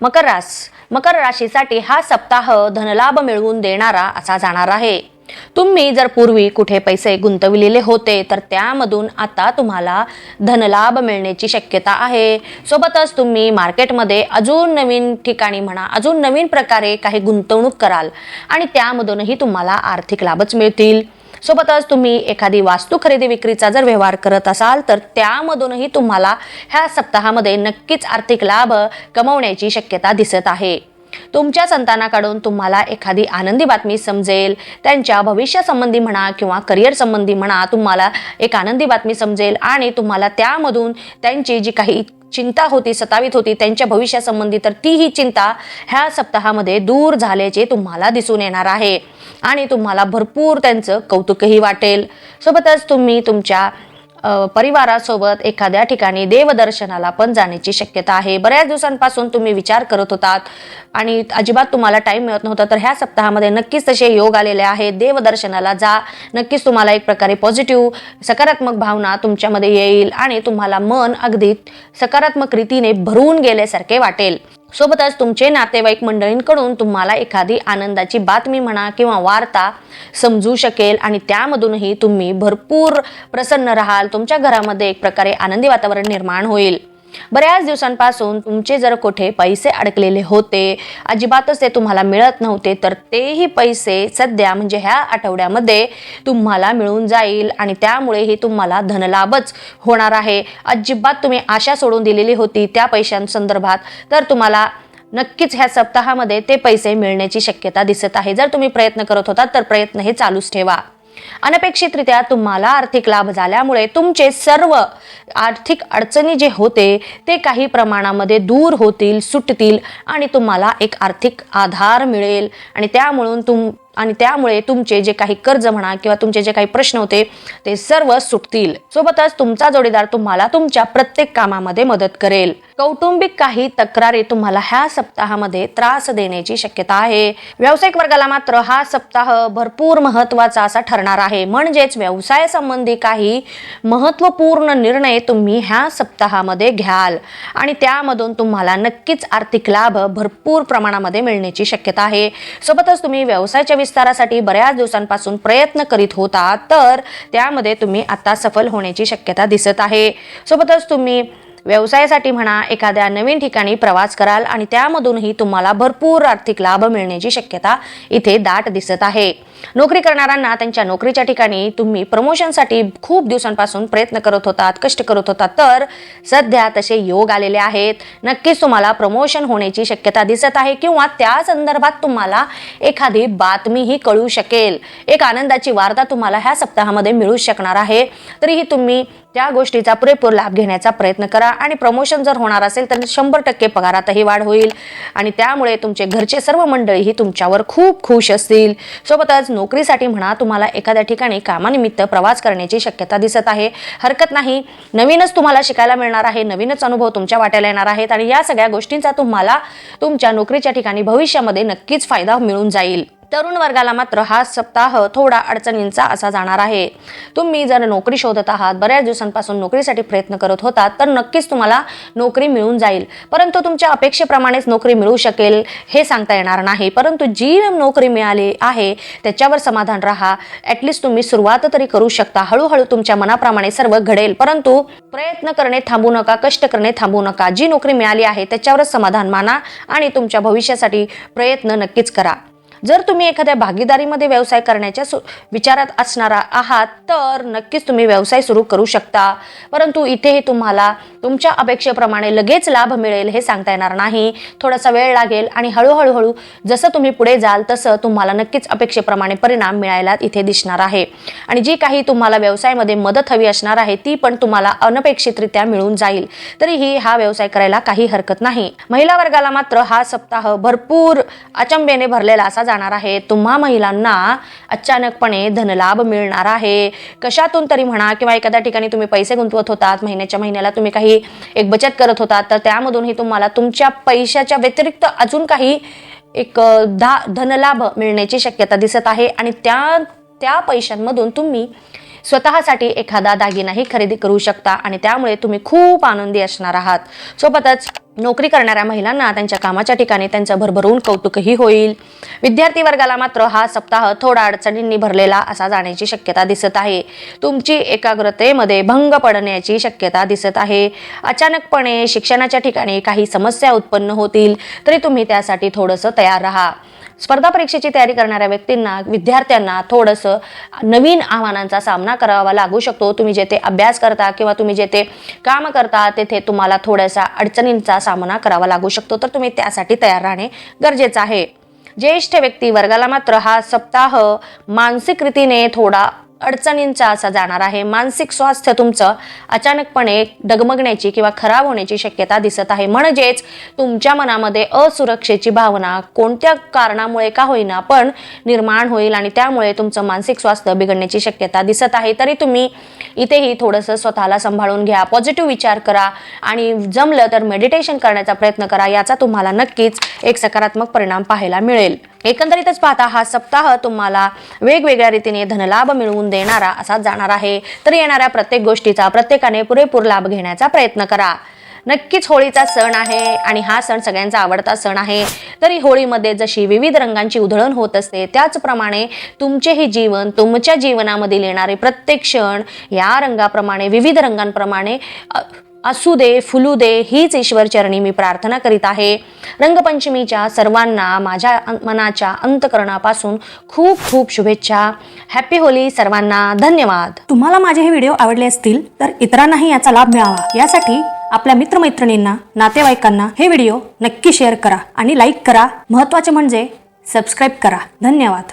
मकर रास. मकर राशीसाठी हा सप्ताह धनलाभ मिळवून देणारा असा जाणार आहे. तुम्ही जर पूर्वी कुठे पैसे गुंतविलेले होते तर त्यामधून आता तुम्हाला धनलाभ मिळण्याची शक्यता आहे. सोबतच तुम्ही मार्केटमध्ये अजून नवीन ठिकाणी म्हणा अजून नवीन प्रकारे काही गुंतवणूक कराल आणि त्यामधूनही तुम्हाला आर्थिक लाभच मिळतील. सोबतच तुम्ही एखादी वास्तू खरेदी विक्रीचा जर व्यवहार करत असाल तर त्यामधूनही तुम्हाला ह्या सप्ताहामध्ये नक्कीच आर्थिक लाभ कमवण्याची शक्यता दिसत आहे. तुमच्या संतानाकडून तुम्हाला एखादी आनंदी बातमी समजेल त्यांच्या भविष्यासंबंधी म्हणा किंवा करिअर संबंधी म्हणा तुम्हाला एक आनंदी बातमी समजेल आणि तुम्हाला त्यामधून त्यांची जी काही चिंता होती सतावित होती त्यांच्या भविष्यासंबंधी तर तीही चिंता ह्या सप्ताहामध्ये दूर झाल्याचे तुम्हाला दिसून येणार आहे. आणि तुम्हाला भरपूर त्यांचं कौतुकही वाटेल. सोबतच तुम्ही तुमच्या परिवारासोबत एखाद्या ठिकाणी देवदर्शनाला पण जाण्याची शक्यता आहे. बऱ्याच दिवसांपासून तुम्ही विचार करत होतात आणि अजिबात तुम्हाला टाईम मिळत नव्हता. तर ह्या सप्ताहामध्ये नक्कीच तसे योग आलेले आहेत. देवदर्शनाला जा. नक्कीच तुम्हाला एक प्रकारे पॉझिटिव्ह सकारात्मक भावना तुमच्यामध्ये येईल आणि तुम्हाला मन अगदी सकारात्मक रीतीने भरून गेल्यासारखे वाटेल. सोबतच तुमचे नातेवाईक मंडळींकडून तुम्हाला एखादी आनंदाची बातमी म्हणा किंवा वार्ता समजू शकेल आणि त्यामधूनही तुम्ही भरपूर प्रसन्न राहाल. तुमच्या घरामध्ये एक प्रकारे आनंदी वातावरण निर्माण होईल. बऱ्याच दिवसांपासून तुमचे जर कुठे पैसे अडकलेले होते अजिबातच ते तुम्हाला मिळत नव्हते तर तेही पैसे सध्या म्हणजे ह्या आठवड्यामध्ये तुम्हाला मिळून जाईल आणि त्यामुळेही तुम्हाला धनलाभच होणार आहे. अजिबात तुम्ही आशा सोडून दिलेली होती त्या पैशांसंदर्भात तर तुम्हाला नक्कीच ह्या सप्ताहामध्ये ते पैसे मिळण्याची शक्यता दिसत आहे. जर तुम्ही प्रयत्न करत होता तर प्रयत्न हे चालूच ठेवा. अनपेक्षितरित्या तुम्हाला आर्थिक लाभ झाल्यामुळे तुमचे सर्व आर्थिक अडचणी जे होते ते काही प्रमाणामध्ये दूर होतील सुटतील आणि तुम्हाला एक आर्थिक आधार मिळेल. आणि त्यामुळून तुम आणि त्यामुळे तुमचे जे काही कर्ज म्हणा किंवा तुमचे जे काही प्रश्न होते ते सर्व सुटतील. सोबतच तुमचा जोडीदार तुम्हाला तुमच्या प्रत्येक कामामध्ये मदत करेल. कौटुंबिक काही तक्रारी तुम्हाला ह्या सप्ताहामध्ये त्रास देण्याची शक्यता आहे. व्यावसायिक वर्गाला मात्र हा सप्ताह भरपूर महत्त्वाचा असा ठरणार आहे. म्हणजेच व्यवसायासंबंधी काही महत्त्वपूर्ण निर्णय तुम्ही ह्या सप्ताहामध्ये घ्याल. आणि त्यामधून तुम्हाला नक्कीच आर्थिक लाभ भरपूर प्रमाणामध्ये मिळण्याची शक्यता आहे. सोबतच तुम्ही व्यवसायाच्या विस्तारासाठी बऱ्याच दिवसांपासून प्रयत्न करीत होता तर त्यामध्ये तुम्ही आता सफल होण्याची शक्यता दिसत आहे. सोबतच तुम्ही व्यवसायासाठी म्हणा एखाद्या नवीन ठिकाणी प्रवास कराल आणि त्यामधूनही तुम्हाला भरपूर आर्थिक लाभ मिळण्याची शक्यता इथे दाट दिसत आहे. नोकरी करणाऱ्यांना त्यांच्या नोकरीच्या ठिकाणी तुम्ही प्रमोशनसाठी खूप दिवसांपासून प्रयत्न करत होतात कष्ट करत होतात तर सध्या तसे योग आलेले आहेत. नक्कीच तुम्हाला प्रमोशन होण्याची शक्यता दिसत आहे किंवा त्या संदर्भात तुम्हाला एखादी बातमीही कळू शकेल. एक आनंदाची वार्ता तुम्हाला ह्या सप्ताहामध्ये मिळू शकणार आहे. तरीही तुम्ही त्या गोष्टीचा पुरेपूर लाभ घेण्याचा प्रयत्न करा. आणि प्रमोशन जर होणार असेल तर शंभर टक्के पगारातही वाढ होईल. आणि त्यामुळे तुमचे घरचे सर्व मंडळीही तुमच्यावर खूप खुश असतील. सोबतच नोकरीसाठी म्हणा तुम्हाला एखाद्या ठिकाणी कामानिमित्त प्रवास करण्याची शक्यता दिसत आहे. हरकत नाही. नवीनच तुम्हाला शिकायला मिळणार आहे. नवीनच अनुभव तुमच्या वाट्याला येणार आहेत. आणि या सगळ्या गोष्टींचा तुम्हाला तुमच्या नोकरीच्या ठिकाणी भविष्यामध्ये नक्कीच फायदा मिळून जाईल. तरुण वर्गाला मात्र हा सप्ताह थोडा अडचणींचा असा जाणार आहे. तुम्ही जर नोकरी शोधत आहात बऱ्याच दिवसांपासून नोकरीसाठी प्रयत्न करत होतात तर नक्कीच तुम्हाला नोकरी मिळून जाईल. परंतु तुमच्या अपेक्षेप्रमाणेच नोकरी मिळू शकेल हे सांगता येणार नाही. परंतु जी नोकरी मिळाली आहे त्याच्यावर समाधान राहा. ॲटलिस्ट तुम्ही सुरुवात तरी करू शकता. हळूहळू तुमच्या मनाप्रमाणे सर्व घडेल. परंतु प्रयत्न करणे थांबू नका कष्ट करणे थांबू नका. जी नोकरी मिळाली आहे त्याच्यावरच समाधान माना आणि तुमच्या भविष्यासाठी प्रयत्न नक्कीच करा. जर तुम्ही एखाद्या भागीदारीमध्ये व्यवसाय करण्याच्या सु- विचारात असणारा आहात तर नक्कीच तुम्ही व्यवसाय सुरू करू शकता. परंतु इथेही तुम्हाला तुमच्या अपेक्षेप्रमाणे लगेच लाभ मिळेल हे सांगता येणार नाही. थोडासा वेळ लागेल आणि हळूहळू हळू जसं तुम्ही पुढे जाल तसं तुम्हाला नक्कीच अपेक्षेप्रमाणे परिणाम मिळायला इथे दिसणार आहे. आणि जी काही तुम्हाला व्यवसायामध्ये मदत हवी असणार आहे ती पण तुम्हाला अनपेक्षितरित्या मिळून जाईल. तरीही हा व्यवसाय करायला काही हरकत नाही. महिला वर्गाला मात्र हा सप्ताह भरपूर अचंबेने भरलेला असा जाणार आहे. तुम्हा महिलांना अचानकपणे धनलाभ मिळणार आहे. कशातून तरी म्हणा किंवा एखाद्या ठिकाणी तुम्ही पैसे गुंतवत होतात महिन्याच्या महिन्याला तुम्ही काही एक बचत करत होतात तर त्यामधूनही तुम्हाला तुमच्या पैशाच्या व्यतिरिक्त अजून काही एक धा धनलाभ मिळण्याची शक्यता दिसत आहे. आणि त्या त्या पैशांमधून तुम्ही स्वतःसाठी एखादा दागिनाही खरेदी करू शकता आणि त्यामुळे तुम्ही खूप आनंदी असणार आहात. सोबतच नोकरी करणाऱ्या महिलांना त्यांच्या कामाच्या ठिकाणी त्यांचं भरभरून कौतुकही होईल. विद्यार्थी वर्गाला मात्र हा सप्ताह थोडा अडचणींनी भरलेला असा जाण्याची शक्यता दिसत आहे. तुमची एकाग्रतेमध्ये भंग पडण्याची शक्यता दिसत आहे. अचानकपणे शिक्षणाच्या ठिकाणी काही समस्या उत्पन्न होतील तरी तुम्ही त्यासाठी थोडंसं तयार राहा. स्पर्धा परीक्षेची तयारी करणाऱ्या व्यक्तींना विद्यार्थ्यांना थोडंसं नवीन आव्हानांचा सामना करावा लागू शकतो. तुम्ही जेथे अभ्यास करता किंवा तुम्ही जेथे काम करता तेथे तुम्हाला थोड्याशा अडचणींचा सामना करावा लागू शकतो. तर तुम्ही त्यासाठी तयार राहणे गरजेचं आहे. ज्येष्ठ व्यक्ती वर्गाला मात्र हा सप्ताह मानसिक रीतीने थोडा अडचणींचा असा जाणार आहे. मानसिक स्वास्थ्य तुमचं अचानकपणे डगमगण्याची किंवा खराब होण्याची शक्यता दिसत आहे. म्हणजेच तुमच्या मनामध्ये असुरक्षेची भावना कोणत्या कारणामुळे का होईना पण निर्माण होईल आणि त्यामुळे तुमचं मानसिक स्वास्थ्य बिघडण्याची शक्यता दिसत आहे. तरी तुम्ही इथेही थोडंसं स्वतःला सांभाळून घ्या. पॉझिटिव्ह विचार करा आणि जमलं तर मेडिटेशन करण्याचा प्रयत्न करा. याचा तुम्हाला नक्कीच एक सकारात्मक परिणाम पाहायला मिळेल. एकंदरीतच पाहता हा सप्ताह तुम्हाला वेगवेगळ्या रीतीने धनलाभ मिळवून देणारा असा जाणार आहे. तर येणाऱ्या प्रत्येक गोष्टीचा प्रत्येकाने पुरेपूर लाभ घेण्याचा प्रयत्न करा. नक्कीच होळीचा सण आहे आणि हा सण सगळ्यांचा आवडता सण आहे. तरी होळीमध्ये जशी विविध रंगांची उधळण होत असते त्याचप्रमाणे तुमचेही जीवन तुमच्या जीवनामधील येणारे प्रत्येक क्षण या रंगाप्रमाणे विविध रंगांप्रमाणे असू दे फुलू दे हीच ईश्वरचरणी मी प्रार्थना करीत आहे. रंगपंचमीच्या सर्वांना माझ्या मनाच्या अंतकरणापासून खूप खूप शुभेच्छा. हॅपी होली सर्वांना. धन्यवाद. तुम्हाला माझे हे व्हिडिओ आवडले असतील तर इतरांनाही याचा लाभ मिळावा. यासाठी आपल्या मित्रमैत्रिणींना नातेवाईकांना हे व्हिडिओ नक्की शेअर करा आणि लाईक करा. महत्त्वाचे म्हणजे सबस्क्राईब करा. धन्यवाद.